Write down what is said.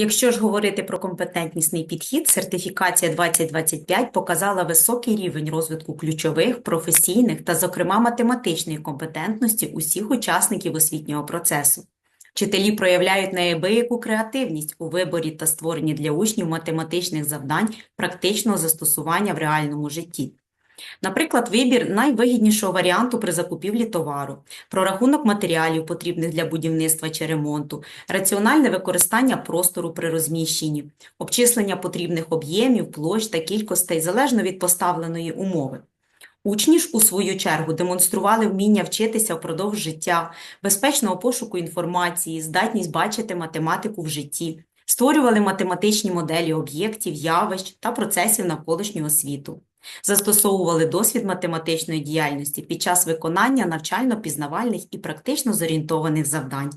Якщо ж говорити про компетентнісний підхід, сертифікація 2025 показала високий рівень розвитку ключових, професійних та, зокрема, математичної компетентності усіх учасників освітнього процесу. Вчителі проявляють неабияку креативність у виборі та створенні для учнів математичних завдань практичного застосування в реальному житті. Наприклад, вибір найвигіднішого варіанту при закупівлі товару, прорахунок матеріалів, потрібних для будівництва чи ремонту, раціональне використання простору при розміщенні, обчислення потрібних об'ємів, площ та кількостей залежно від поставленої умови. Учні ж, у свою чергу, демонстрували вміння вчитися впродовж життя, безпечного пошуку інформації, здатність бачити математику в житті, створювали математичні моделі об'єктів, явищ та процесів навколишнього світу, застосовували досвід математичної діяльності під час виконання навчально-пізнавальних і практично зорієнтованих завдань.